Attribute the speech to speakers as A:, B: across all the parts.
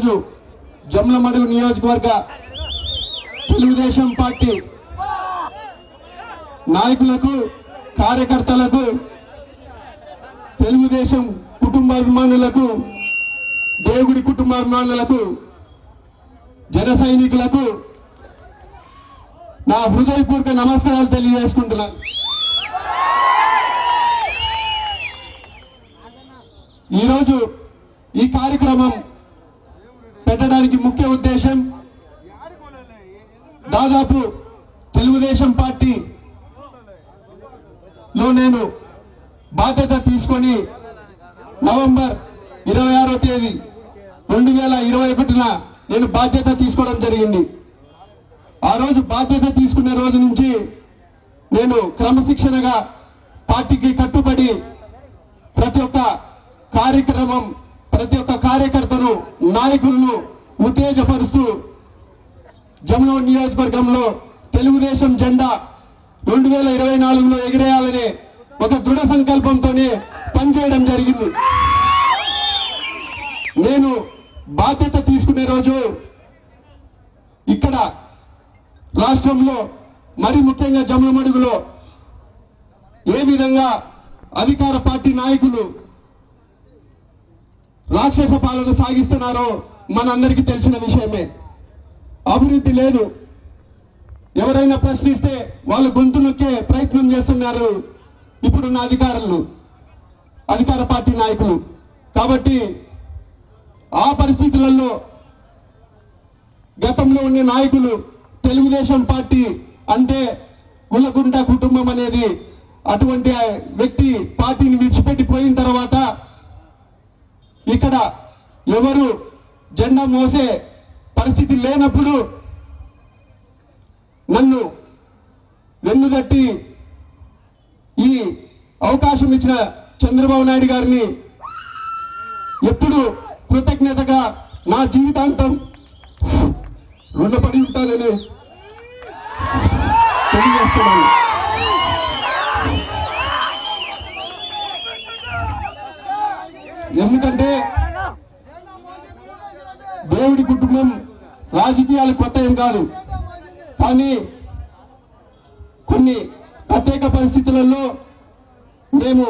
A: ఈరోజు జమ్లమడుగు నియోజకవర్గ తెలుగుదేశం పార్టీ నాయకులకు కార్యకర్తలకు తెలుగుదేశం కుటుంబాభిమానులకు దేవుడి కుటుంబాభిమానులకు జన సైనికులకు నా హృదయపూర్వక నమస్కారాలు తెలియజేసుకుంటున్నాను ఈరోజు ఈ కార్యక్రమం పెట్టడానికి ముఖ్య ఉద్దేశం దాదాపు తెలుగుదేశం పార్టీ లో నేను బాధ్యత తీసుకొని నవంబర్ ఇరవై ఆరో తేదీ రెండు వేల ఇరవై ఒకటిన నేను బాధ్యత తీసుకోవడం జరిగింది. ఆ రోజు బాధ్యత తీసుకునే రోజు నుంచి నేను క్రమశిక్షణగా పార్టీకి కట్టుబడి ప్రతి ఒక్క కార్యక్రమం ప్రతి ఒక్క కార్యకర్తను నాయకులను ఉత్తేజపరుస్తూ జమున నియోజకవర్గంలో తెలుగుదేశం జెండా రెండు వేల ఇరవై నాలుగులో ఎగిరేయాలనే ఒక దృఢ సంకల్పంతోనే పనిచేయడం జరిగింది. నేను బాధ్యత తీసుకునే రోజు ఇక్కడ రాష్ట్రంలో మరి ముఖ్యంగా జమ్మలమడుగులో ఏ విధంగా అధికార పార్టీ నాయకులు రాక్షస పాలన సాగిస్తున్నారో మనందరికీ తెలిసిన విషయమే. అభివృద్ధి లేదు. ఎవరైనా ప్రశ్నిస్తే వాళ్ళు గొంతు నొక్కే ప్రయత్నం చేస్తున్నారు. ఇప్పుడున్న అధికారులు అధికార పార్టీ నాయకులు. కాబట్టి ఆ పరిస్థితులలో గతంలో ఉండే నాయకులు తెలుగుదేశం పార్టీ అంటే కులగుంట కుటుంబం అనేది అటువంటి వ్యక్తి పార్టీని విడిచిపెట్టి పోయిన తర్వాత ఇక్కడ ఎవరు జెండా మోసే పరిస్థితి లేనప్పుడు నన్ను వెన్నుదట్టి ఈ అవకాశం ఇచ్చిన చంద్రబాబు నాయుడు గారిని ఎప్పుడు కృతజ్ఞతగా నా జీవితాంతం రుణపడి ఉంటానని తెలియజేస్తున్నాను. ఎందుకంటే దేవుడి కుటుంబం రాజకీయాలు కొత్త ఏం కాదు. కానీ కొన్ని ప్రత్యేక పరిస్థితులలో మేము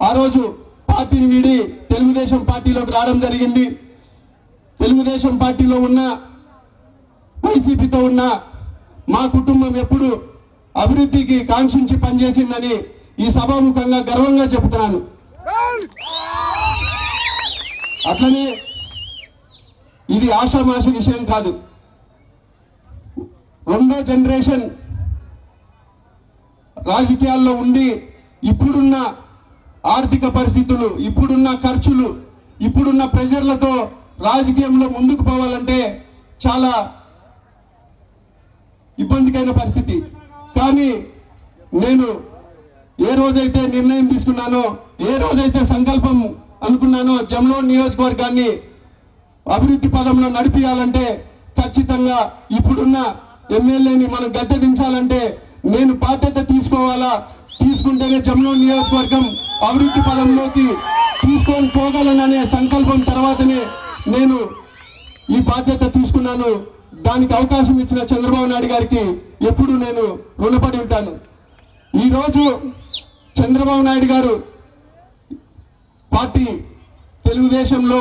A: ఆ రోజు పార్టీని వీడి తెలుగుదేశం పార్టీలోకి రావడం జరిగింది. తెలుగుదేశం పార్టీలో ఉన్న వైసీపీతో ఉన్న మా కుటుంబం ఎప్పుడు అభివృద్ధికి కాంక్షించి పనిచేసిందని ఈ సభాముఖంగా గర్వంగా చెబుతున్నాను. అట్లనే ఇది ఆషామాష విషయం కాదు. రెండో జనరేషన్ రాజకీయాల్లో ఉండి ఇప్పుడున్న ఆర్థిక పరిస్థితులు ఇప్పుడున్న ఖర్చులు ఇప్పుడున్న ప్రెజర్లతో రాజకీయంలో ముందుకు పోవాలంటే చాలా ఇబ్బందికైన పరిస్థితి. కానీ నేను ఏ రోజైతే నిర్ణయం తీసుకున్నానో ఏ రోజైతే సంకల్పం అనుకున్నానో జమ్లో నియోజకవర్గాన్ని అభివృద్ధి పదంలో నడిపించాలంటే ఖచ్చితంగా ఇప్పుడున్న ఎమ్మెల్యేని మనం గద్దె దించాలంటే నేను బాధ్యత తీసుకోవాలా? తీసుకుంటేనే జమ్లో నియోజకవర్గం అభివృద్ధి పదంలోకి తీసుకొని పోగలననే సంకల్పం తర్వాతనే నేను ఈ బాధ్యత తీసుకున్నాను. దానికి అవకాశం ఇచ్చిన చంద్రబాబు నాయుడు గారికి ఎప్పుడు నేను రుణపడి ఉంటాను. ఈరోజు చంద్రబాబు నాయుడు గారు పార్టీ తెలుగుదేశంలో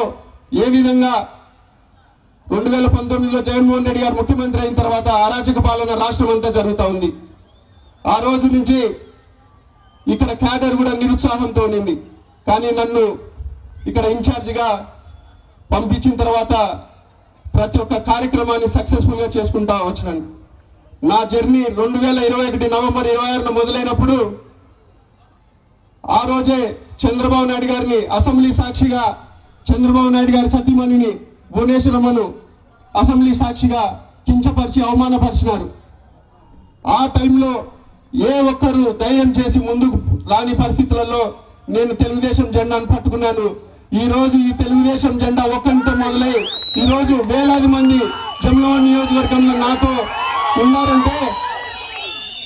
A: ఏ విధంగా రెండు వేల పంతొమ్మిదిలో జగన్మోహన్ రెడ్డి గారు ముఖ్యమంత్రి అయిన తర్వాత అరాచక పాలన రాష్ట్రం అంతా జరుగుతూ ఉంది. ఆ రోజు నుంచి ఇక్కడ క్యాడర్ కూడా నిరుత్సాహంతో ఉండింది. కానీ నన్ను ఇక్కడ ఇన్ఛార్జిగా పంపించిన తర్వాత ప్రతి ఒక్క కార్యక్రమాన్ని సక్సెస్ఫుల్గా చేసుకుంటా వచ్చినాను. నా జర్నీ రెండు వేల ఇరవై ఒకటి నవంబర్ ఇరవై ఆరున మొదలైనప్పుడు ఆ రోజే చంద్రబాబు నాయుడు గారిని అసెంబ్లీ సాక్షిగా చంద్రబాబు నాయుడు గారి సతీమణిని భువనేశ్వరమ్మను అసెంబ్లీ సాక్షిగా కించపరిచి అవమానపరిచినారు. ఆ టైంలో ఏ ఒక్కరు ధైర్యం చేసి ముందుకు రాని పరిస్థితులలో నేను తెలుగుదేశం జెండాను పట్టుకున్నాను. ఈ రోజు ఈ తెలుగుదేశం జెండా ఒక్కరితో మొదలై ఈ రోజు వేలాది మంది జమ్లవ నియోజకవర్గంలో నాతో ఉన్నారంటే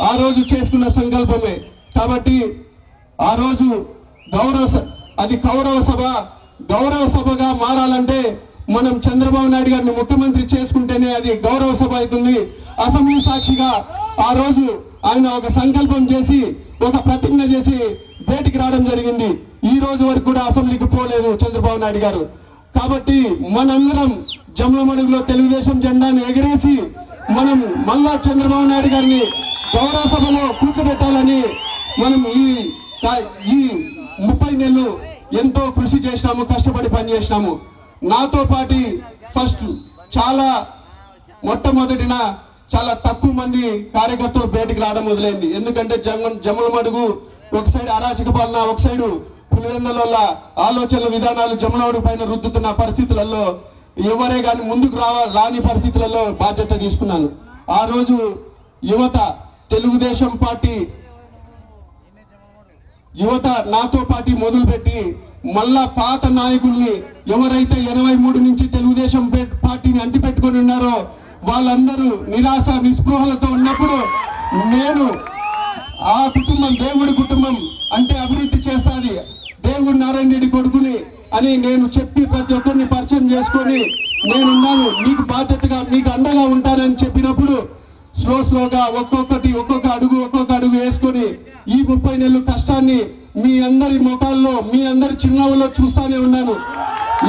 A: ఆ రోజు చేసుకున్న సంకల్పమే. కాబట్టి ఆ రోజు గౌరవ అది కౌరవ సభ గౌరవ సభగా మారాలంటే మనం చంద్రబాబు నాయుడు గారిని ముఖ్యమంత్రి చేసుకుంటేనే అది గౌరవ సభ అవుతుంది. అసెంబ్లీ సాక్షిగా ఆ రోజు ఆయన ఒక సంకల్పం చేసి ఒక ప్రతిజ్ఞ చేసి బయటికి రావడం జరిగింది. ఈ రోజు వరకు కూడా అసెంబ్లీకి పోలేదు చంద్రబాబు నాయుడు గారు. కాబట్టి మనందరం జమ్మలమడుగులో తెలుగుదేశం జెండాను ఎగరేసి మనం మళ్ళా చంద్రబాబు నాయుడు గారిని గౌరవ సభలో కూర్చోబెట్టాలని మనం ఈ ఈ ముప్పై నెలలు ఎంతో కృషి చేసినాము కష్టపడి పనిచేసినాము. నాతో పాటి ఫస్ట్ చాలా మొట్టమొదటిన చాలా తక్కువ మంది కార్యకర్తలు బయటకు రావడం మొదలైంది. ఎందుకంటే జంగ జమ్మలమడుగు ఒక సైడ్ అరాచక పాలన ఒక సైడు పులివెందల ఆలోచనల విధానాలు జమలమడుగు పైన రుద్దుతున్న పరిస్థితులలో ఎవరే కానీ ముందుకు రావ రాని పరిస్థితులలో బాధ్యత తీసుకున్నాను. ఆ రోజు యువత తెలుగుదేశం పార్టీ యువత నాతో పాటి మొదలుపెట్టి మళ్ళా పాత నాయకుల్ని ఎవరైతే ఎనభై మూడు నుంచి తెలుగుదేశం పార్టీని అంటిపెట్టుకొని ఉన్నారో వాళ్ళందరూ నిరాశ నిస్పృహలతో ఉన్నప్పుడు నేను ఆ కుటుంబం దేవుడి కుటుంబం అంటే అభివృద్ధి చేస్తాది. దేవుడు నారాయణ రెడ్డి కొడుకుని అని నేను చెప్పి ప్రతి ఒక్కరిని పరిచయం చేసుకొని నేనున్నాను. మీకు బాధ్యతగా మీకు అండగా ఉంటానని చెప్పినప్పుడు స్లో స్లోగా ఒక్కొక్కటి ఒక్కొక్క అడుగు ఒక్కొక్క అడుగు వేసుకొని ఈ ముప్పై నెలలు కష్టాన్ని మీ అందరి ముఖాల్లో మీ అందరి చిరునవ్వులో చూస్తూనే ఉన్నాను.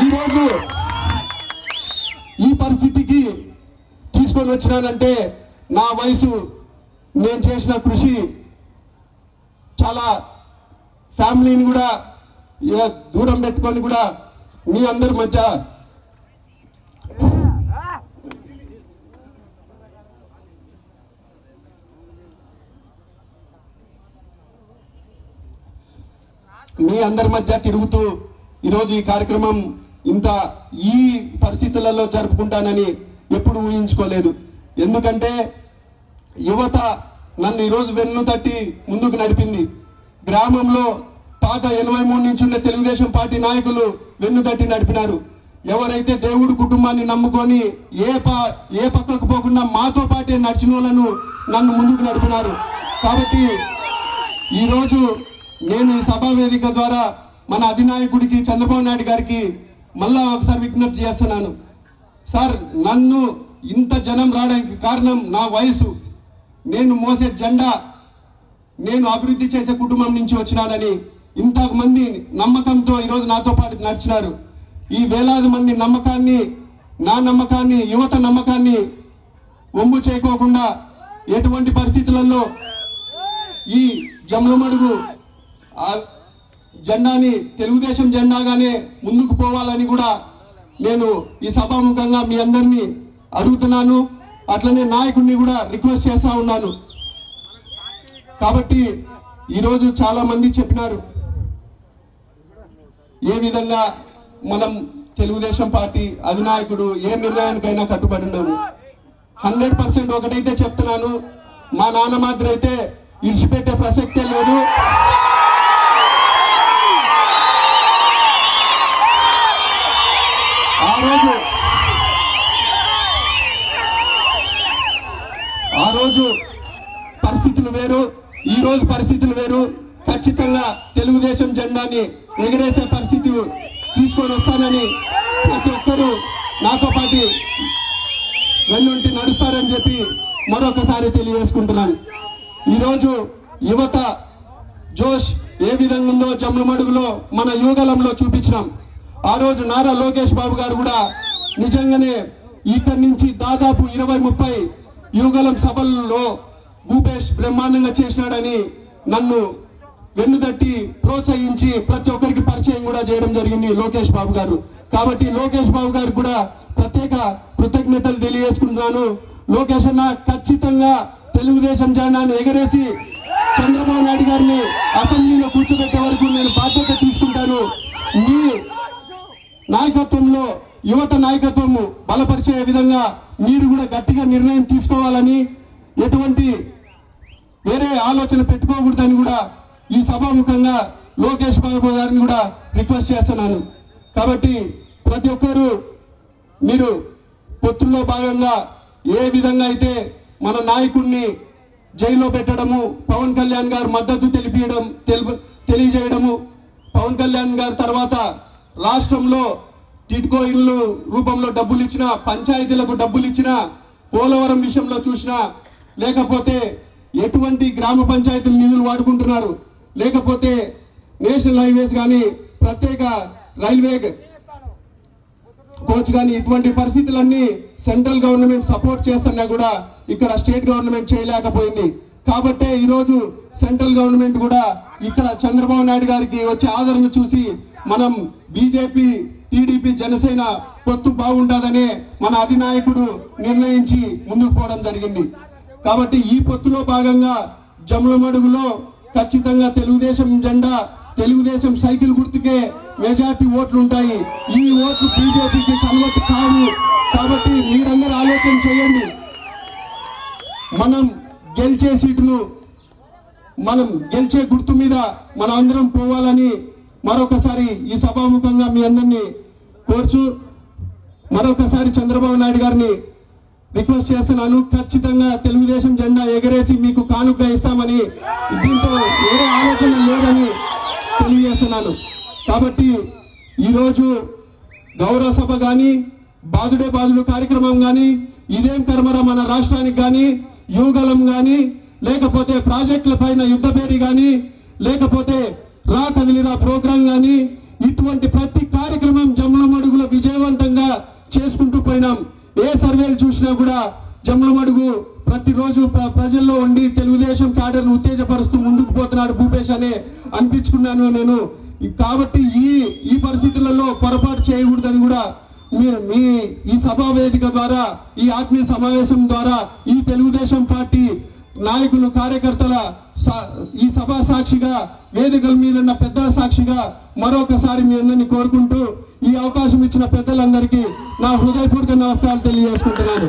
A: ఈరోజు ఈ పరిస్థితికి తీసుకొని వచ్చినానంటే నా వయసు నేను చేసిన కృషి చాలా ఫ్యామిలీని కూడా ఏ దూరం పెట్టుకొని కూడా మీ అందరి మధ్య మీ అందరి మధ్య తిరుగుతూ ఈరోజు ఈ కార్యక్రమం ఇంత ఈ పరిస్థితులలో జరుపుకుంటానని ఎప్పుడు ఊహించుకోలేదు. ఎందుకంటే యువత నన్ను ఈరోజు వెన్ను తట్టి ముందుకు నడిపింది. గ్రామంలో పాత ఎనభై మూడు నుంచి ఉన్న తెలుగుదేశం పార్టీ నాయకులు వెన్ను తట్టి నడిపినారు. ఎవరైతే దేవుడు కుటుంబాన్ని నమ్ముకొని ఏ పా ఏ పక్కకు పోకుండా మాతో పాటే నడిచిన వాళ్ళను నన్ను ముందుకు నడిపినారు. కాబట్టి ఈరోజు నేను ఈ సభా వేదిక ద్వారా మన అధినాయకుడికి చంద్రబాబు నాయుడు గారికి మళ్ళా ఒకసారి విజ్ఞప్తి చేస్తున్నాను. సార్ నన్ను ఇంత జనం రావడానికి కారణం నా వయసు. నేను మోసే జెండా. నేను అభివృద్ధి చేసే కుటుంబం నుంచి వచ్చినానని ఇంతమంది నమ్మకంతో ఈరోజు నాతో పాటు నడిచినారు. ఈ వేలాది మంది నమ్మకాన్ని నా నమ్మకాన్ని యువత నమ్మకాన్ని ఒమ్ము చేయకోకుండా ఎటువంటి పరిస్థితులలో ఈ జమ్లమడుగు ఆ జెండాని తెలుగుదేశం జెండాగానే ముందుకు పోవాలని కూడా నేను ఈ సభాముఖంగా మీ అందరినీ అడుగుతున్నాను. అట్లనే నాయకుడిని కూడా రిక్వెస్ట్ చేస్తా ఉన్నాను. కాబట్టి ఈరోజు చాలా మంది చెప్పినారు. ఏ విధంగా మనం తెలుగుదేశం పార్టీ అధినాయకుడు ఏ నిర్ణయానికైనా కట్టుబడి ఉన్నాము హండ్రెడ్ పర్సెంట్ ఒకటైతే చెప్తున్నాను. మా నాన్న మాత్రం అయితే ఇడిచిపెట్టే ప్రసక్తే లేదు. రోజు ఆ రోజు పరిస్థితులు వేరు ఈ రోజు పరిస్థితులు వేరు. ఖచ్చితంగా తెలుగుదేశం జెండాని ఎగరేసే పరిస్థితి తీసుకొని వస్తానని ప్రతి ఒక్కరూ నాతో పాటు వెన్నుంటి నడుస్తారని చెప్పి మరొకసారి తెలియజేసుకుంటున్నాను. ఈరోజు యువత జోష్ ఏ విధంగా ఉందో జమ్ముమడుగులో మన యువగలంలో చూపించినాం. ఆ రోజు నారా లోకేష్ బాబు గారు కూడా నిజంగానే ఇక్కడి నుంచి దాదాపు ఇరవై ముప్పై యువగలం సభల్లో భూపేష్ బ్రహ్మాండంగా చేసినాడని నన్ను వెన్నుదట్టి ప్రోత్సహించి ప్రతి ఒక్కరికి పరిచయం కూడా చేయడం జరిగింది లోకేష్ బాబు గారు. కాబట్టి లోకేష్ బాబు గారు కూడా ప్రత్యేక కృతజ్ఞతలు తెలియజేసుకుంటున్నాను. లోకేష్ అన్న ఖచ్చితంగా తెలుగుదేశం జెండాను ఎగరేసి చంద్రబాబు నాయుడు గారిని అసెంబ్లీలో కూర్చోబెట్టే వరకు నేను బాధ్యత తీసుకుంటాను. మీ నాయకత్వంలో యువత నాయకత్వము బలపరిచే విధంగా మీరు కూడా గట్టిగా నిర్ణయం తీసుకోవాలని ఎటువంటి వేరే ఆలోచన పెట్టుకోకూడదని కూడా ఈ సభాముఖంగా లోకేష్ బాబు గారిని కూడా రిక్వెస్ట్ చేస్తున్నాను. కాబట్టి ప్రతి ఒక్కరూ మీరు పొత్తుల్లో భాగంగా ఏ విధంగా అయితే మన నాయకుడిని జైల్లో పెట్టడము పవన్ కళ్యాణ్ గారు మద్దతు తెలిపియడం తెలియజేయడము పవన్ కళ్యాణ్ గారి తర్వాత రాష్ట్రంలో టిట్కో ఇళ్ళు రూపంలో డబ్బులు ఇచ్చిన పంచాయతీలకు డబ్బులు ఇచ్చిన పోలవరం విషయంలో చూసినా లేకపోతే ఎటువంటి గ్రామ పంచాయతీల నిధులు వాడుకుంటున్నారు లేకపోతే నేషనల్ హైవేస్ కానీ ప్రత్యేక రైల్వే కోచ్ కానీ ఇటువంటి పరిస్థితులన్నీ సెంట్రల్ గవర్నమెంట్ సపోర్ట్ చేస్తున్నా కూడా ఇక్కడ స్టేట్ గవర్నమెంట్ చేయలేకపోయింది. కాబట్టే ఈరోజు సెంట్రల్ గవర్నమెంట్ కూడా ఇక్కడ చంద్రబాబు నాయుడు గారికి వచ్చే ఆదరణ చూసి మనం బీజేపీ టీడీపీ జనసేన పొత్తు బాగుంటుందనే మన అధినాయకుడు నిర్ణయించి ముందుకు పోవడం జరిగింది. కాబట్టి ఈ పొత్తులో భాగంగా జమలమడుగులో ఖచ్చితంగా తెలుగుదేశం జెండా తెలుగుదేశం సైకిల్ గుర్తుకే మెజార్టీ ఓట్లు ఉంటాయి ఈ ఓట్లు బీజేపీకి కన్వర్ట్ కావు. కాబట్టి మీరందరూ ఆలోచన చేయండి. మనం గెలిచే సీటును మనం గెలిచే గుర్తు మీద మనం అందరం పోవాలని మరొకసారి ఈ సభాముఖంగా మీ అందరినీ కోర్చు మరొకసారి చంద్రబాబు నాయుడు గారిని రిక్వెస్ట్ చేస్తున్నాను. ఖచ్చితంగా తెలుగుదేశం జెండా ఎగరేసి మీకు కానుక ఇస్తామని దీంతో వేరే ఆలోచన లేదని తెలియజేస్తున్నాను. కాబట్టి ఈరోజు గౌరవ సభ కానీ బాదుడే బాదుడు కార్యక్రమం కానీ ఇదేం కర్మరా మన రాష్ట్రానికి కానీ యువగలం కానీ లేకపోతే ప్రాజెక్టుల పైన యుద్ధ పేరు కానీ లేకపోతే రా కదిలిరా ప్రోగ్రాం కానీ ఇటువంటి ప్రతి కార్యక్రమం జమ్మలమడుగులో విజయవంతంగా చేసుకుంటూ పోయినాం. ఏ సర్వేలు చూసినా కూడా జమ్మలమడుగు ప్రతిరోజు ప్ర- ప్రజల్లో ఉండి తెలుగుదేశం క్యాడర్ను ఉత్తేజపరుస్తూ ముందుకు పోతున్నాడు భూపేష్ అనే అనిపించుకున్నాను నేను. కాబట్టి ఈ ఈ పరిస్థితులలో పొరపాటు చేయకూడదని కూడా మీరు మీ ఈ సభా వేదిక ద్వారా ఈ ఆత్మీయ సమావేశం ద్వారా ఈ తెలుగుదేశం పార్టీ నాయకులు కార్యకర్తల ఈ సభా సాక్షిగా వేదికల మీద ఉన్న పెద్దల సాక్షిగా మరొకసారి మీ అందరిని కోరుకుంటూ ఈ అవకాశం ఇచ్చిన పెద్దలందరికీ నా హృదయపూర్వక నమస్కారాలు తెలియజేసుకుంటున్నాను.